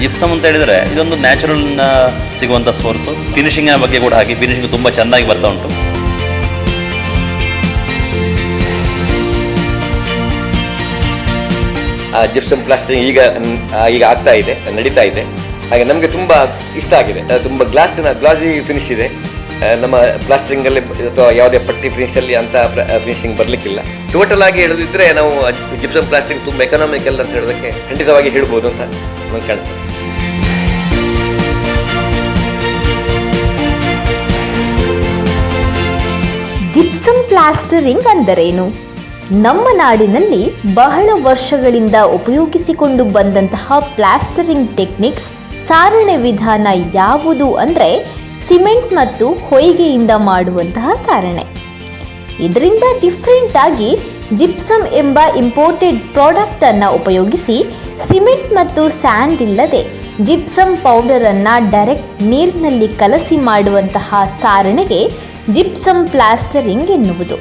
Gypsum ಅಂತ ಹೇಳಿದರೆ ಇದೊಂದು ನ್ಯಾಚುರಲ್ ಸಿಗುವಂಥ ಸೋರ್ಸು ಫಿನಿಶಿಂಗಿನ ಬಗ್ಗೆ ಕೂಡ ಹಾಗೆ ಫಿನಿಶಿಂಗ್ ತುಂಬ ಚೆನ್ನಾಗಿ ಬರ್ತಾ ಉಂಟು. ಜಿಪ್ಸಮ್ ಪ್ಲಾಸ್ಟರಿಂಗ್ ಈಗ ಈಗ ಆಗ್ತಾ ಇದೆ, ನಡೀತಾ ಇದೆ. ಹಾಗೆ ನಮಗೆ ತುಂಬ ಇಷ್ಟ ಆಗಿದೆ. ತುಂಬ ಗ್ಲಾಸಿನ, ಗ್ಲಾಸಿ ಫಿನಿಶ್ ಇದೆ. ನಮ್ಮ ಪ್ಲಾಸ್ಟರಿಂಗಲ್ಲಿ ಅಥವಾ ಯಾವುದೇ ಪಟ್ಟಿ ಫಿನಿಶ್ ಅಲ್ಲಿ ಅಂತ ಫಿನಿಶಿಂಗ್ ಬರಲಿಕ್ಕಿಲ್ಲ. ಟೋಟಲ್ ಆಗಿ ಹೇಳೋದಿದ್ರೆ ನಾವು ಜಿಪ್ಸಮ್ ಪ್ಲಾಸ್ಟಿಂಗ್ ತುಂಬ ಎಕನಾಮಿಕಲ್ ಅಂತ ಹೇಳೋದಕ್ಕೆ ಖಂಡಿತವಾಗಿ ಹೇಳ್ಬೋದು ಅಂತ ನಂಗೆ ಕಾಣ್ತದೆ ಜಿಪ್ಸಮ್ ಪ್ಲಾಸ್ಟರಿಂಗ್ ಅಂದರೇನು? ನಮ್ಮ ನಾಡಿನಲ್ಲಿ ಬಹಳ ವರ್ಷಗಳಿಂದ ಉಪಯೋಗಿಸಿಕೊಂಡು ಬಂದಂತಹ ಪ್ಲಾಸ್ಟರಿಂಗ್ ಟೆಕ್ನಿಕ್ಸ್ ಸಾರಣೆ ವಿಧಾನ ಯಾವುದು ಅಂದರೆ ಸಿಮೆಂಟ್ ಮತ್ತು ಹೊಯ್ಗೆಯಿಂದ ಮಾಡುವಂತಹ ಸಾರಣೆ. ಇದರಿಂದ ಡಿಫ್ರೆಂಟ್ ಆಗಿ ಜಿಪ್ಸಮ್ ಎಂಬ ಇಂಪೋರ್ಟೆಡ್ ಪ್ರಾಡಕ್ಟ್ ಅನ್ನು ಉಪಯೋಗಿಸಿ ಸಿಮೆಂಟ್ ಮತ್ತು ಸ್ಯಾಂಡ್ ಇಲ್ಲದೆ ಜಿಪ್ಸಮ್ ಪೌಡರ್ ಅನ್ನ ಡೈರೆಕ್ಟ್ ನೀರಿನಲ್ಲಿ ಕಲಸಿ ಮಾಡುವಂತಹ ಸಾರಣೆಗೆ ಜಿಪ್ಸಮ್ ಪ್ಲಾಸ್ಟರಿಂಗ್ ಎನ್ನುವುದು.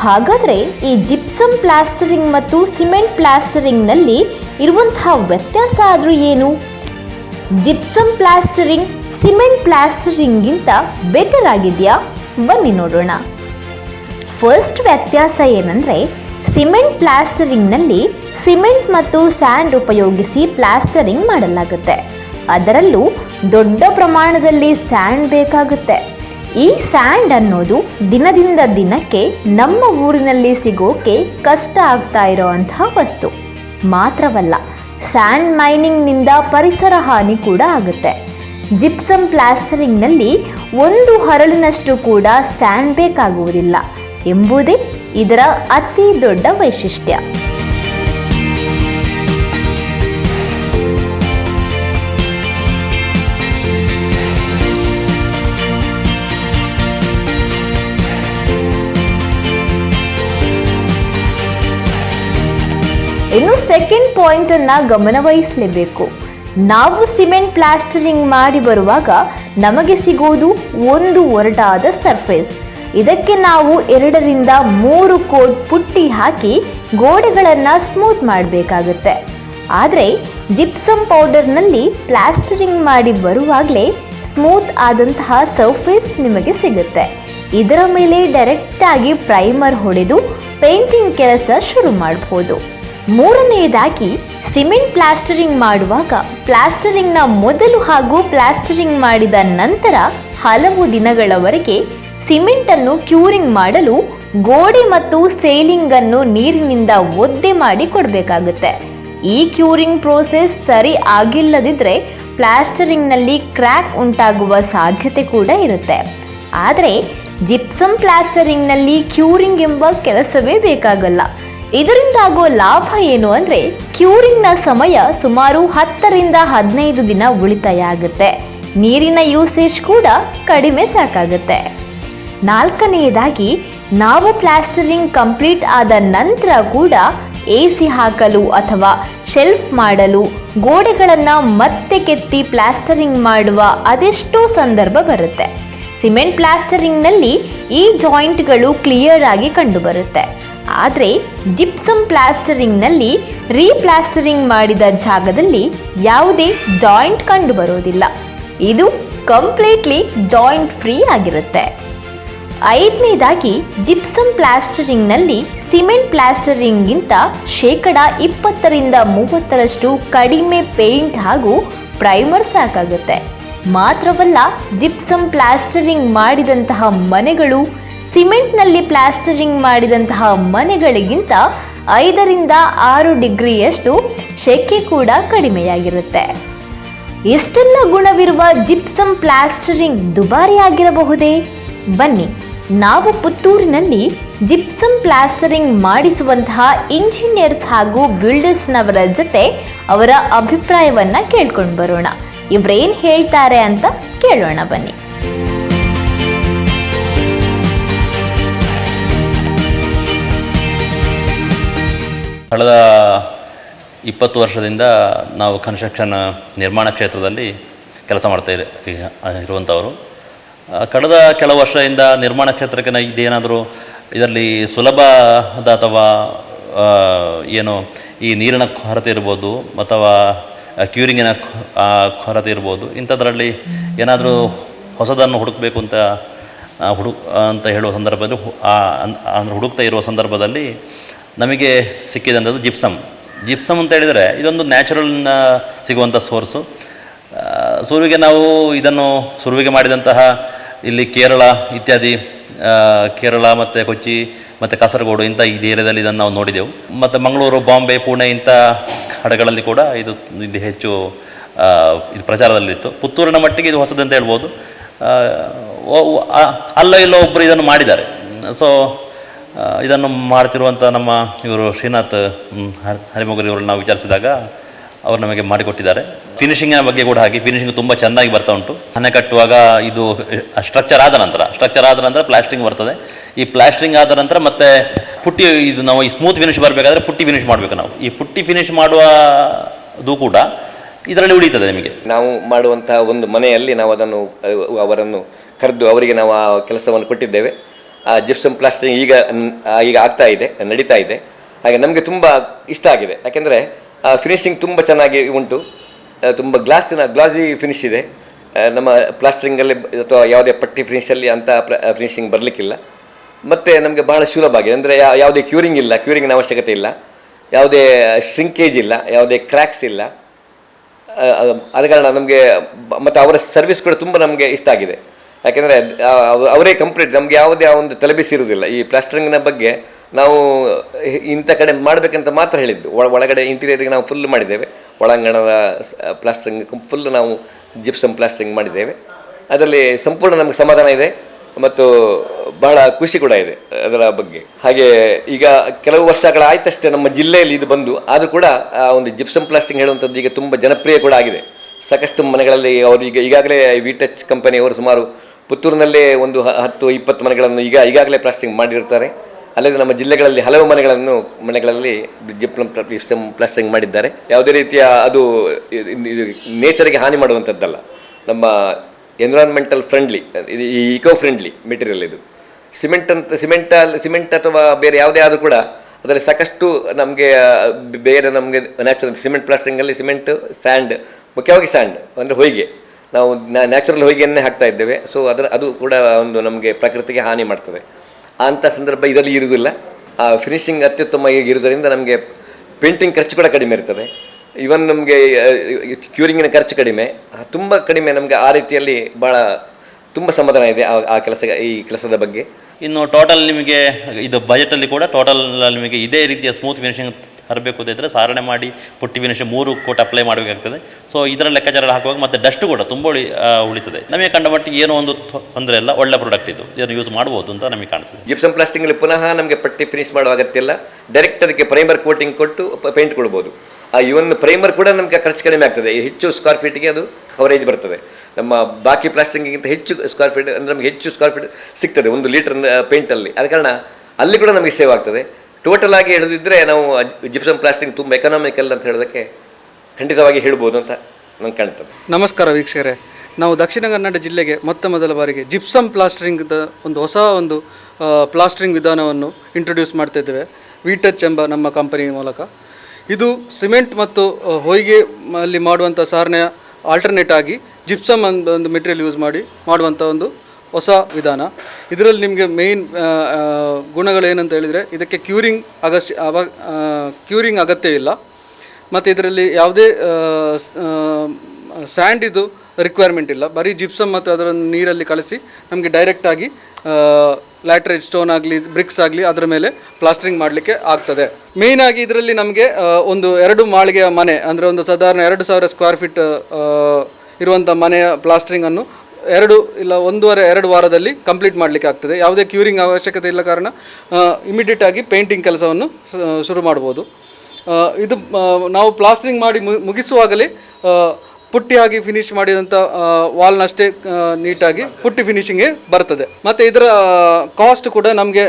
ಹಾಗಾದರೆ ಈ ಜಿಪ್ಸಮ್ ಪ್ಲಾಸ್ಟರಿಂಗ್ ಮತ್ತು ಸಿಮೆಂಟ್ ಪ್ಲಾಸ್ಟರಿಂಗ್ನಲ್ಲಿ ಇರುವಂತಹ ವ್ಯತ್ಯಾಸ ಆದರೂ ಏನು? ಜಿಪ್ಸಮ್ ಪ್ಲಾಸ್ಟರಿಂಗ್ ಸಿಮೆಂಟ್ ಪ್ಲಾಸ್ಟರಿಂಗಿಂತ ಬೆಟರ್ ಆಗಿದೆಯಾ? ಬನ್ನಿ ನೋಡೋಣ. ಫಸ್ಟ್ ವ್ಯತ್ಯಾಸ ಏನಂದರೆ, ಸಿಮೆಂಟ್ ಪ್ಲಾಸ್ಟರಿಂಗ್ನಲ್ಲಿ ಸಿಮೆಂಟ್ ಮತ್ತು ಸ್ಯಾಂಡ್ ಉಪಯೋಗಿಸಿ ಪ್ಲಾಸ್ಟರಿಂಗ್ ಮಾಡಲಾಗುತ್ತೆ. ಅದರಲ್ಲೂ ದೊಡ್ಡ ಪ್ರಮಾಣದಲ್ಲಿ ಸ್ಯಾಂಡ್ ಬೇಕಾಗುತ್ತೆ. ಈ ಸ್ಯಾಂಡ್ ಅನ್ನೋದು ದಿನದಿಂದ ದಿನಕ್ಕೆ ನಮ್ಮ ಊರಿನಲ್ಲಿ ಸಿಗೋಕೆ ಕಷ್ಟ ಆಗ್ತಾ ಇರೋವಂಥ ವಸ್ತು. ಮಾತ್ರವಲ್ಲ, ಸ್ಯಾಂಡ್ ಮೈನಿಂಗ್ನಿಂದ ಪರಿಸರ ಹಾನಿ ಕೂಡ ಆಗುತ್ತೆ. ಜಿಪ್ಸಮ್ ಪ್ಲಾಸ್ಟರಿಂಗ್ನಲ್ಲಿ ಒಂದು ಹರಳಿನಷ್ಟು ಕೂಡ ಸ್ಯಾಂಡ್ ಬೇಕಾಗುವುದಿಲ್ಲ ಎಂಬುದೇ ಇದರ ಅತಿ ದೊಡ್ಡ ವೈಶಿಷ್ಟ್ಯ. ಇನ್ನು ಸೆಕೆಂಡ್ ಪಾಯಿಂಟ್ ಅನ್ನ ಗಮನವಹಿಸಲೇಬೇಕು ನಾವು ಸಿಮೆಂಟ್ ಪ್ಲಾಸ್ಟರಿಂಗ್ ಮಾಡಿ ಬರುವಾಗ ನಮಗೆ ಸಿಗೋದು ಒಂದು ಒರಟಾದ ಸರ್ಫೇಸ್ ಇದಕ್ಕೆ ನಾವು ಎರಡರಿಂದ ಮೂರು ಕೋಟ್ ಪುಟ್ಟಿ ಹಾಕಿ ಗೋಡೆಗಳನ್ನು ಸ್ಮೂತ್ ಮಾಡಬೇಕಾಗುತ್ತೆ. ಆದರೆ ಜಿಪ್ಸಮ್ ಪೌಡರ್ನಲ್ಲಿ ಪ್ಲಾಸ್ಟರಿಂಗ್ ಮಾಡಿ ಬರುವಾಗಲೇ ಸ್ಮೂತ್ ಆದಂತಹ ಸರ್ಫೇಸ್ ನಿಮಗೆ ಸಿಗುತ್ತೆ. ಇದರ ಮೇಲೆ ಡೈರೆಕ್ಟ್ ಆಗಿ ಪ್ರೈಮರ್ ಹೊಡೆದು ಪೇಂಟಿಂಗ್ ಕೆಲಸ ಶುರು ಮಾಡಬಹುದು ಮೂರನೆಯದಾಗಿ ಸಿಮೆಂಟ್ ಪ್ಲಾಸ್ಟರಿಂಗ್ ಮಾಡುವಾಗ ಪ್ಲಾಸ್ಟರಿಂಗ್ನ ಮೊದಲು ಹಾಗೂ ಪ್ಲಾಸ್ಟರಿಂಗ್ ಮಾಡಿದ ನಂತರ ಹಲವು ದಿನಗಳವರೆಗೆ ಸಿಮೆಂಟ್ ಅನ್ನು ಕ್ಯೂರಿಂಗ್ ಮಾಡಲು ಗೋಡೆ ಮತ್ತು ಸೇಲಿಂಗ್ ಅನ್ನು ನೀರಿನಿಂದ ಒದ್ದೆ ಮಾಡಿ ಕೊಡಬೇಕಾಗುತ್ತೆ. ಈ ಕ್ಯೂರಿಂಗ್ ಪ್ರೋಸೆಸ್ ಸರಿ ಆಗಿಲ್ಲದಿದ್ದರೆ ಪ್ಲಾಸ್ಟರಿಂಗ್ನಲ್ಲಿ ಕ್ರ್ಯಾಕ್ ಉಂಟಾಗುವ ಸಾಧ್ಯತೆ ಕೂಡ ಇರುತ್ತೆ. ಆದರೆ ಜಿಪ್ಸಮ್ ಪ್ಲಾಸ್ಟರಿಂಗ್ನಲ್ಲಿ ಕ್ಯೂರಿಂಗ್ ಎಂಬ ಕೆಲಸವೇ ಬೇಕಾಗಲ್ಲ. ಇದರಿಂದಾಗೋ ಲಾಭ ಏನು ಅಂದರೆ ಕ್ಯೂರಿಂಗ್ನ ಸಮಯ ಸುಮಾರು ಹತ್ತರಿಂದ ಹದಿನೈದು ದಿನ ಉಳಿತಾಯ ಆಗುತ್ತೆ ನೀರಿನ ಯೂಸೇಜ್ ಕೂಡ ಕಡಿಮೆ ಸಾಕಾಗುತ್ತೆ. ನಾಲ್ಕನೆಯದಾಗಿ, ನಾವು ಪ್ಲಾಸ್ಟರಿಂಗ್ ಕಂಪ್ಲೀಟ್ ಆದ ನಂತರ ಕೂಡ ಎ ಸಿ ಹಾಕಲು ಅಥವಾ ಶೆಲ್ಫ್ ಮಾಡಲು ಗೋಡೆಗಳನ್ನು ಮತ್ತೆ ಕೆತ್ತಿ ಪ್ಲಾಸ್ಟರಿಂಗ್ ಮಾಡುವ ಅದೆಷ್ಟೋ ಸಂದರ್ಭ ಬರುತ್ತೆ. ಸಿಮೆಂಟ್ ಪ್ಲಾಸ್ಟರಿಂಗ್ನಲ್ಲಿ ಈ ಜಾಯಿಂಟ್ಗಳು ಕ್ಲಿಯರ್ ಆಗಿ ಕಂಡುಬರುತ್ತೆ. ಆದರೆ ಜಿಪ್ಸಮ್ ಪ್ಲಾಸ್ಟರಿಂಗ್ನಲ್ಲಿ ರೀಪ್ಲಾಸ್ಟರಿಂಗ್ ಮಾಡಿದ ಜಾಗದಲ್ಲಿ ಯಾವುದೇ ಜಾಯಿಂಟ್ ಕಂಡುಬರೋದಿಲ್ಲ ಇದು ಕಂಪ್ಲೀಟ್ಲಿ ಜಾಯಿಂಟ್ ಫ್ರೀ ಆಗಿರುತ್ತೆ. ಐದನೇದಾಗಿ, ಜಿಪ್ಸಮ್ ಪ್ಲಾಸ್ಟರಿಂಗ್ನಲ್ಲಿ ಸಿಮೆಂಟ್ ಪ್ಲಾಸ್ಟರಿಂಗ್ಗಿಂತ ಶೇಕಡ ಇಪ್ಪತ್ತರಿಂದ ಮೂವತ್ತರಷ್ಟು ಕಡಿಮೆ ಪೇಂಟ್ ಹಾಗೂ ಪ್ರೈಮರ್ ಸಾಕಾಗುತ್ತೆ. ಮಾತ್ರವಲ್ಲ, ಜಿಪ್ಸಮ್ ಪ್ಲಾಸ್ಟರಿಂಗ್ ಮಾಡಿದಂತಹ ಮನೆಗಳು ಸಿಮೆಂಟ್ನಲ್ಲಿ ಪ್ಲಾಸ್ಟರಿಂಗ್ ಮಾಡಿದಂತಹ ಮನೆಗಳಿಗಿಂತ ಐದರಿಂದ ಆರು ಡಿಗ್ರಿಯಷ್ಟು ಶೆಕೆ ಕೂಡ ಕಡಿಮೆಯಾಗಿರುತ್ತೆ. ಎಷ್ಟೆಲ್ಲ ಗುಣವಿರುವ ಜಿಪ್ಸಮ್ ಪ್ಲಾಸ್ಟರಿಂಗ್ ದುಬಾರಿಯಾಗಿರಬಹುದೇ? ಬನ್ನಿ, ನಾವು ಪುತ್ತೂರಿನಲ್ಲಿ ಜಿಪ್ಸಮ್ ಪ್ಲಾಸ್ಟರಿಂಗ್ ಮಾಡಿಸುವಂತಹ ಇಂಜಿನಿಯರ್ಸ್ ಹಾಗೂ ಬಿಲ್ಡರ್ಸ್ನವರ ಜೊತೆ ಅವರ ಅಭಿಪ್ರಾಯವನ್ನು ಕೇಳ್ಕೊಂಡು ಬರೋಣ. ಇವರೇನು ಹೇಳ್ತಾರೆ ಅಂತ ಕೇಳೋಣ ಬನ್ನಿ. ಕಳೆದ ಇಪ್ಪತ್ತು ವರ್ಷದಿಂದ ನಾವು ಕನ್ಸ್ಟ್ರಕ್ಷನ್ ನಿರ್ಮಾಣ ಕ್ಷೇತ್ರದಲ್ಲಿ ಕೆಲಸ ಮಾಡ್ತಾ ಇರ ಇರುವಂಥವರು. ಕಳೆದ ಕೆಲವು ವರ್ಷದಿಂದ ನಿರ್ಮಾಣ ಕ್ಷೇತ್ರಕ್ಕೆ ಇದೇನಾದರೂ ಇದರಲ್ಲಿ ಸುಲಭದ ಅಥವಾ ಏನು ಈ ನೀರಿನ ಕೊರತೆ ಇರ್ಬೋದು ಅಥವಾ ಕ್ಯೂರಿಂಗಿನ ಕೊರತೆ ಇರ್ಬೋದು, ಇಂಥದ್ರಲ್ಲಿ ಏನಾದರೂ ಹೊಸದನ್ನು ಹುಡುಕಬೇಕು ಅಂತ ಹುಡು ಅಂತ ಹೇಳುವ ಸಂದರ್ಭದಲ್ಲಿ ಅಂದ್ರೆ ಹುಡುಕ್ತಾ ಇರುವ ಸಂದರ್ಭದಲ್ಲಿ ನಮಗೆ ಸಿಕ್ಕಿದಂಥದ್ದು ಜಿಪ್ಸಮ್. ಜಿಪ್ಸಮ್ ಅಂತ ಹೇಳಿದರೆ ಇದೊಂದು ನ್ಯಾಚುರಲ್ ಸಿಗುವಂಥ ಸೋರ್ಸು. ಸುರುವಿಗೆ ನಾವು ಇದನ್ನು ಸುರುವಿಗೆ ಮಾಡಿದಂತಹ ಇಲ್ಲಿ ಕೇರಳ ಇತ್ಯಾದಿ ಕೇರಳ ಮತ್ತು ಕೊಚ್ಚಿ ಮತ್ತು ಕಾಸರಗೋಡು ಇಂಥ ಈ ಏರಿಯಾದಲ್ಲಿ ಇದನ್ನು ನಾವು ನೋಡಿದೆವು. ಮತ್ತು ಮಂಗಳೂರು, ಬಾಂಬೆ, ಪುಣೆ ಇಂಥ ಕಡೆಗಳಲ್ಲಿ ಕೂಡ ಇದು ಇದು ಹೆಚ್ಚು ಇದು ಪ್ರಚಾರದಲ್ಲಿತ್ತು. ಪುತ್ತೂರಿನ ಮಟ್ಟಿಗೆ ಇದು ಹೊಸದಂತ ಹೇಳ್ಬೋದು. ಅಲ್ಲ ಇಲ್ಲೋ ಒಬ್ಬರು ಇದನ್ನು ಮಾಡಿದ್ದಾರೆ. ಸೊ ಇದನ್ನು ಮಾಡ್ತಿರುವಂಥ ನಮ್ಮ ಇವರು ಶ್ರೀನಾಥ್ ಹರಿಮೊಗರಿ ಇವರನ್ನು ನಾವು ವಿಚಾರಿಸಿದಾಗ ಅವರು ನಮಗೆ ಮಾಡಿಕೊಟ್ಟಿದ್ದಾರೆ. ಫಿನಿಷಿಂಗಿನ ಬಗ್ಗೆ ಕೂಡ ಹಾಗೆ ಫಿನಿಶಿಂಗ್ ತುಂಬ ಚೆನ್ನಾಗಿ ಬರ್ತಾ ಉಂಟು. ಹಣೆ ಕಟ್ಟುವಾಗ ಇದು ಸ್ಟ್ರಕ್ಚರ್ ಆದ ನಂತರ ಸ್ಟ್ರಕ್ಚರ್ ಆದ ನಂತರ ಪ್ಲಾಸ್ಟ್ರಿಂಗ್ ಬರ್ತದೆ. ಈ ಪ್ಲಾಸ್ಟ್ರಿಂಗ್ ಆದ ನಂತರ ಮತ್ತೆ ಪುಟ್ಟಿ, ಇದು ನಾವು ಈ ಸ್ಮೂತ್ ಫಿನಿಶ್ ಬರಬೇಕಾದ್ರೆ ಪುಟ್ಟಿ ಫಿನಿಶ್ ಮಾಡಬೇಕು ನಾವು. ಈ ಪುಟ್ಟಿ ಫಿನಿಶ್ ಮಾಡುವುದು ಕೂಡ ಇದರಲ್ಲಿ ಉಳಿತದೆ ನಿಮಗೆ. ನಾವು ಮಾಡುವಂತಹ ಒಂದು ಮನೆಯಲ್ಲಿ ನಾವು ಅದನ್ನು ಅವರನ್ನು ಕರೆದು, ಅವರಿಗೆ ನಾವು ಆ ಕೆಲಸವನ್ನು ಕೊಟ್ಟಿದ್ದೇವೆ. ಜಿಪ್ಸಮ್ ಪ್ಲಾಸ್ಟರಿಂಗ್ ಈಗ ಈಗ ಆಗ್ತಾ ಇದೆ ನಡೀತಾ ಇದೆ. ಹಾಗೆ ನಮಗೆ ತುಂಬ ಇಷ್ಟ ಆಗಿದೆ. ಯಾಕೆಂದರೆ ಫಿನಿಶಿಂಗ್ ತುಂಬ ಚೆನ್ನಾಗಿ ಉಂಟು. ಆ, ತುಂಬ ಗ್ಲಾಸಿನ ಗ್ಲಾಸಿ ಫಿನಿಶ್ ಇದೆ. ಆ, ನಮ್ಮ ಪ್ಲಾಸ್ಟರಿಂಗಲ್ಲಿ ಅಥವಾ ಯಾವುದೇ ಪಟ್ಟಿ ಫಿನಿಶಲ್ಲಿ ಅಂತ ಫಿನಿಶಿಂಗ್ ಬರಲಿಕ್ಕಿಲ್ಲ. ಮತ್ತು ನಮಗೆ ಬಹಳ ಸುಲಭ ಆಗಿದೆ. ಅಂದರೆ ಯಾವುದೇ ಕ್ಯೂರಿಂಗ್ ಇಲ್ಲ ಕ್ಯೂರಿಂಗಿನ ಅವಶ್ಯಕತೆ ಇಲ್ಲ. ಯಾವುದೇ ಶ್ರಿಂಕೇಜ್ ಇಲ್ಲ ಯಾವುದೇ ಕ್ರ್ಯಾಕ್ಸ್ ಇಲ್ಲ. ಆ, ಆದ ಕಾರಣ ನಮಗೆ ಮತ್ತು ಅವರ ಸರ್ವಿಸ್ ಕೂಡ ತುಂಬ ನಮಗೆ ಇಷ್ಟ ಆಗಿದೆ. ಯಾಕೆಂದರೆ ಅವರೇ ಕಂಪ್ಲೀಟ್ ನಮಗೆ ಯಾವುದೇ ಆ ಒಂದು ತಲೆಬಿಸಿ ಇರುವುದಿಲ್ಲ. ಈ ಪ್ಲಾಸ್ಟರಿಂಗ್ನ ಬಗ್ಗೆ ನಾವು ಇಂಥ ಕಡೆ ಮಾಡಬೇಕಂತ ಮಾತ್ರ ಹೇಳಿದ್ದು. ಒಳ ಒಳಗಡೆ ಇಂಟೀರಿಯರಿಗೆ ನಾವು ಫುಲ್ ಮಾಡಿದ್ದೇವೆ. ಒಳಾಂಗಣದ ಪ್ಲಾಸ್ಟರಿಂಗ್ ಫುಲ್ ನಾವು ಜಿಪ್ಸಮ್ ಪ್ಲಾಸ್ಟರಿಂಗ್ ಮಾಡಿದ್ದೇವೆ. ಅದರಲ್ಲಿ ಸಂಪೂರ್ಣ ನಮಗೆ ಸಮಾಧಾನ ಇದೆ ಮತ್ತು ಬಹಳ ಖುಷಿ ಕೂಡ ಇದೆ ಅದರ ಬಗ್ಗೆ. ಹಾಗೆ ಈಗ ಕೆಲವು ವರ್ಷಗಳ ಆಯ್ತಷ್ಟೇ ನಮ್ಮ ಜಿಲ್ಲೆಯಲ್ಲಿ ಇದು ಬಂದು, ಆದರೂ ಕೂಡ ಆ ಒಂದು ಜಿಪ್ಸಮ್ ಪ್ಲಾಸ್ಟಿಂಗ್ ಹೇಳುವಂಥದ್ದು ಈಗ ತುಂಬ ಜನಪ್ರಿಯ ಕೂಡ ಆಗಿದೆ. ಸಾಕಷ್ಟು ಮನೆಗಳಲ್ಲಿ ಅವರು ಈಗ ಈಗಾಗಲೇ ವಿ ಟಚ್ ಕಂಪನಿಯವರು ಸುಮಾರು ಪುತ್ತೂರಿನಲ್ಲೇ ಒಂದು ಹತ್ತು, ಇಪ್ಪತ್ತು ಮನೆಗಳನ್ನು ಈಗ ಈಗಾಗಲೇ ಪ್ಲಾಸ್ಟಿಂಗ್ ಮಾಡಿರ್ತಾರೆ. ಅಲ್ಲದೆ ನಮ್ಮ ಜಿಲ್ಲೆಗಳಲ್ಲಿ ಹಲವು ಮನೆಗಳನ್ನು, ಮನೆಗಳಲ್ಲಿ ಜಿಪ್ಲಮ್ ಸಿಸ್ಟಮ್ ಪ್ಲಾಸ್ಟಿಂಗ್ ಮಾಡಿದ್ದಾರೆ. ಯಾವುದೇ ರೀತಿಯ ಅದು ನೇಚರ್ಗೆ ಹಾನಿ ಮಾಡುವಂಥದ್ದಲ್ಲ. ನಮ್ಮ ಎನ್ವಿರಾನ್ಮೆಂಟಲ್ ಫ್ರೆಂಡ್ಲಿ ಇದು ಇಕೋ ಫ್ರೆಂಡ್ಲಿ ಮೆಟೀರಿಯಲ್ ಇದು. ಸಿಮೆಂಟ್ ಅಂತ, ಸಿಮೆಂಟ್ ಸಿಮೆಂಟ್ ಅಥವಾ ಬೇರೆ ಯಾವುದೇ ಆದರೂ ಕೂಡ ಅದರಲ್ಲಿ ಸಾಕಷ್ಟು ನಮಗೆ, ಬೇರೆ ನಮಗೆ ನ್ಯಾಚುರಲ್ ಸಿಮೆಂಟ್, ಪ್ಲಾಸ್ಟಿಂಗಲ್ಲಿ ಸಿಮೆಂಟ್, ಸ್ಯಾಂಡ್, ಮುಖ್ಯವಾಗಿ ಸ್ಯಾಂಡ್, ಅಂದರೆ ಹೊಯ್ಗೆ. ನಾವು ನ್ಯಾಚುರಲ್ ಹೊಯ್ಗೆಯನ್ನೇ ಹಾಕ್ತಾ ಇದ್ದೇವೆ. ಸೊ ಅದರ ಅದು ಕೂಡ ಒಂದು ನಮಗೆ ಪ್ರಕೃತಿಗೆ ಹಾನಿ ಮಾಡ್ತದೆ. ಅಂಥ ಸಂದರ್ಭ ಇದರಲ್ಲಿ ಇರುವುದಿಲ್ಲ. ಆ ಫಿನಿಶಿಂಗ್ ಅತ್ಯುತ್ತಮ ಇರುವುದರಿಂದ ನಮಗೆ ಪೇಂಟಿಂಗ್ ಖರ್ಚು ಕೂಡ ಕಡಿಮೆ ಇರ್ತದೆ. ಇವನ್ ನಮಗೆ ಕ್ಯೂರಿಂಗಿನ ಖರ್ಚು ಕಡಿಮೆ. ತುಂಬ ಕಡಿಮೆ ನಮಗೆ ಆ ರೀತಿಯಲ್ಲಿ ಭಾಳ ತುಂಬ ಸಮಾಧಾನ ಇದೆ ಆ ಆ ಕೆಲಸ, ಈ ಕೆಲಸದ ಬಗ್ಗೆ. ಇನ್ನು ಟೋಟಲ್ ನಿಮಗೆ, ಇದು ಬಜೆಟಲ್ಲಿ ಕೂಡ ಟೋಟಲ್ ನಿಮಗೆ ಇದೇ ರೀತಿಯ ಸ್ಮೂತ್ ಫಿನಿಶಿಂಗ್ ತರಬೇಕು ಅಂತ ಇದ್ದರೆ ಸಾರಣೆ ಮಾಡಿ ಪುಟ್ಟಿ ಫಿನಿಶ್ ಮೂರು ಕೋಟ್ ಅಪ್ಲೈ ಮಾಡಬೇಕಾಗ್ತದೆ. ಸೊ ಇದರ ಲೆಕ್ಕಾಚಾರ ಹಾಕುವಾಗ ಮತ್ತೆ ಡಸ್ಟ್ ಕೂಡ ತುಂಬ ಉಳಿ ಉಳಿತದೆ. ನಮಗೆ ಕಂಡ ಮಟ್ಟಿಗೆ ಏನೋ ಒಂದು ತೊಂದರೆ ಇಲ್ಲ, ಒಳ್ಳೆ ಪ್ರಾಡಕ್ಟ್ ಇದು. ಇದನ್ನು ಯೂಸ್ ಮಾಡ್ಬೋದು ಅಂತ ನಮಗೆ ಕಾಣ್ತದೆ. ಜಿಪ್ಸಮ್ ಪ್ಲಾಸ್ಟಿಂಗಲ್ಲಿ ಪುನಃ ನಮಗೆ ಪಟ್ಟಿ ಫಿನಿಶ್ ಮಾಡುವ ಅಗತ್ಯ ಇಲ್ಲ. ಡೈರೆಕ್ಟ್ ಅದಕ್ಕೆ ಪ್ರೈಮರ್ ಕೋಟಿಂಗ್ ಕೊಟ್ಟು ಪೇಂಟ್ ಕೊಡ್ಬೋದು. ಆ ಇವನ್ ಪ್ರೈಮರ್ ಕೂಡ ನಮಗೆ ಖರ್ಚು ಕಡಿಮೆ ಆಗ್ತದೆ. ಹೆಚ್ಚು ಸ್ಕ್ವೇರ್ ಫೀಟ್ಗೆ ಅದು ಕವರೇಜ್ ಬರ್ತದೆ. ನಮ್ಮ ಬಾಕಿ ಪ್ಲಾಸ್ಟಿಕ್ಗಿಂತ ಹೆಚ್ಚು ಸ್ಕ್ವೇರ್ ಫೀಟ್ ಅಂದರೆ ನಮಗೆ ಹೆಚ್ಚು ಸ್ಕ್ವೇರ್ ಫೀಟ್ ಸಿಗ್ತದೆ, ಒಂದು ಲೀಟರ್ ಪೇಂಟಲ್ಲಿ ಆದ ಕಾರಣ ಅಲ್ಲಿ ಕೂಡ ನಮಗೆ ಸೇವ್ ಆಗ್ತದೆ. ಟೋಟಲ್ ಆಗಿ ಹೇಳಿದ್ರೆ ನಾವು ಜಿಪ್ಸಮ್ ಪ್ಲಾಸ್ಟಿಂಗ್ ತುಂಬ ಎಕನಾಮಿಕಲ್ ಅಂತ ಹೇಳೋದಕ್ಕೆ ಖಂಡಿತವಾಗಿ ಹೇಳ್ಬೋದು ಅಂತ ನಂಗೆ ಕಾಣ್ತದೆ. ನಮಸ್ಕಾರ ವೀಕ್ಷಕರೇ. ನಾವು ದಕ್ಷಿಣ ಕನ್ನಡ ಜಿಲ್ಲೆಗೆ ಮೊತ್ತ ಮೊದಲ ಬಾರಿಗೆ ಜಿಪ್ಸಮ್ ಪ್ಲಾಸ್ಟರಿಂಗ್ದ ಒಂದು ಹೊಸ ಒಂದು ಪ್ಲಾಸ್ಟ್ರಿಂಗ್ ಪ್ಲಾಸ್ಟರಿಂಗ್ ವಿಧಾನವನ್ನು ಇಂಟ್ರೊಡ್ಯೂಸ್ ಮಾಡ್ತಾ ಇದ್ದೇವೆ. ವಿ ಟಚ್ ಎಂಬ ನಮ್ಮ ಕಂಪನಿ ಮೂಲಕ. ಇದು ಸಿಮೆಂಟ್ ಮತ್ತು ಹೊಯ್ಗೆ ಅಲ್ಲಿ ಮಾಡುವಂಥ ಸಾರನೆಯ ಆಲ್ಟರ್ನೇಟ್ ಆಗಿ ಜಿಪ್ಸಮ್ ಒಂದು ಮೆಟೀರಿಯಲ್ ಯೂಸ್ ಮಾಡಿ ಮಾಡುವಂಥ ಒಂದು ಹೊಸ ವಿಧಾನ. ಇದರಲ್ಲಿ ನಿಮಗೆ ಮೇಯ್ನ್ ಗುಣಗಳೇನಂತ ಹೇಳಿದರೆ ಇದಕ್ಕೆ ಕ್ಯೂರಿಂಗ್ ಅಗಸ್ಯ ಅವ ಕ್ಯೂರಿಂಗ್ ಇಲ್ಲ. ಮತ್ತು ಇದರಲ್ಲಿ ಯಾವುದೇ ಸ್ಯಾಂಡ್ ಇದು ರಿಕ್ವೈರ್ಮೆಂಟ್ ಇಲ್ಲ. ಬರೀ ಜಿಪ್ಸಮ್ ಮತ್ತು ಅದರ ನೀರಲ್ಲಿ ಕಲಸಿ ನಮಗೆ ಡೈರೆಕ್ಟಾಗಿ ಲ್ಯಾಟ್ರೇಜ್ ಸ್ಟೋನ್ ಆಗಲಿ ಬ್ರಿಕ್ಸ್ ಆಗಲಿ ಅದರ ಮೇಲೆ ಪ್ಲಾಸ್ಟ್ರಿಂಗ್ ಮಾಡಲಿಕ್ಕೆ ಆಗ್ತದೆ. ಆಗಿ ಇದರಲ್ಲಿ ನಮಗೆ ಒಂದು ಎರಡು ಮಾಳಿಗೆಯ ಮನೆ, ಅಂದರೆ ಒಂದು ಸಾಧಾರಣ ಎರಡು ಸಾವಿರ ಸ್ಕ್ವೇರ್ ಫೀಟ್ ಇರುವಂಥ ಮನೆಯ ಪ್ಲಾಸ್ಟರಿಂಗನ್ನು ಎರಡು ಇಲ್ಲ ಒಂದೂವರೆ, ಎರಡು ವಾರದಲ್ಲಿ ಕಂಪ್ಲೀಟ್ ಮಾಡಲಿಕ್ಕೆ ಆಗ್ತದೆ. ಯಾವುದೇ ಕ್ಯೂರಿಂಗ್ ಅವಶ್ಯಕತೆ ಇಲ್ಲ ಕಾರಣ ಇಮಿಡಿಯೇಟ್ ಆಗಿ ಪೇಂಟಿಂಗ್ ಕೆಲಸವನ್ನು ಶುರು ಮಾಡ್ಬೋದು. ಇದು ನಾವು ಪ್ಲಾಸ್ಟರಿಂಗ್ ಮಾಡಿ ಮುಗಿಸುವಾಗಲೇ ಪುಟ್ಟಿಯಾಗಿ ಫಿನಿಶ್ ಮಾಡಿದಂಥ ವಾಲ್ನಷ್ಟೇ ನೀಟಾಗಿ ಪುಟ್ಟಿ ಫಿನಿಶಿಂಗ್ಗೆ ಬರ್ತದೆ. ಮತ್ತು ಇದರ ಕಾಸ್ಟ್ ಕೂಡ ನಮಗೆ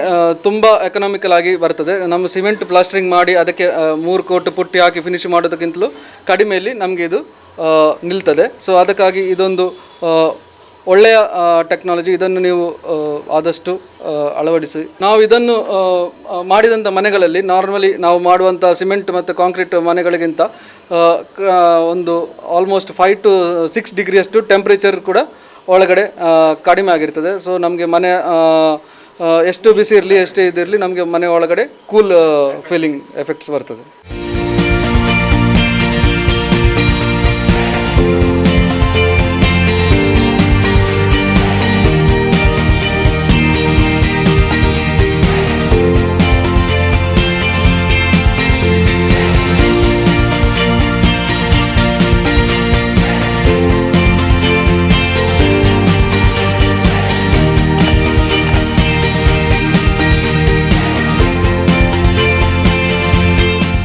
ತುಂಬ ಎಕನಾಮಿಕಲ್ ಆಗಿ ಬರ್ತದೆ. ನಮ್ಮ ಸಿಮೆಂಟ್ ಪ್ಲಾಸ್ಟರಿಂಗ್ ಮಾಡಿ ಅದಕ್ಕೆ ಮೂರು ಕೋಟ್ ಪುಟ್ಟಿ ಹಾಕಿ ಫಿನಿಶ್ ಮಾಡೋದಕ್ಕಿಂತಲೂ ಕಡಿಮೆಯಲ್ಲಿ ನಮಗೆ ಇದು ನಿಲ್ತದೆ. ಸೊ ಅದಕ್ಕಾಗಿ ಇದೊಂದು ಒಳ್ಳೆಯ ಟೆಕ್ನಾಲಜಿ ಇದನ್ನು ನೀವು ಆದಷ್ಟು ಅಳವಡಿಸಿ. ನಾವು ಇದನ್ನು ಮಾಡಿದಂಥ ಮನೆಗಳಲ್ಲಿ ನಾರ್ಮಲಿ ನಾವು ಮಾಡುವಂಥ ಸಿಮೆಂಟ್ ಮತ್ತು ಕಾಂಕ್ರೀಟ್ ಮನೆಗಳಿಗಿಂತ ಒಂದು ಆಲ್ಮೋಸ್ಟ್ ಫೈವ್ ಟು ಸಿಕ್ಸ್ ಡಿಗ್ರಿಯಷ್ಟು ಟೆಂಪ್ರೇಚರ್ ಕೂಡ ಒಳಗಡೆ ಕಡಿಮೆ ಆಗಿರ್ತದೆ. ಸೊ ನಮಗೆ ಮನೆ ಎಷ್ಟು ಬಿಸಿ ಇರಲಿ, ಎಷ್ಟೇ ಇದಿರಲಿ, ನಮಗೆ ಮನೆ ಒಳಗಡೆ ಕೂಲ್ ಫೀಲಿಂಗ್ ಎಫೆಕ್ಟ್ಸ್ ಬರ್ತದೆ.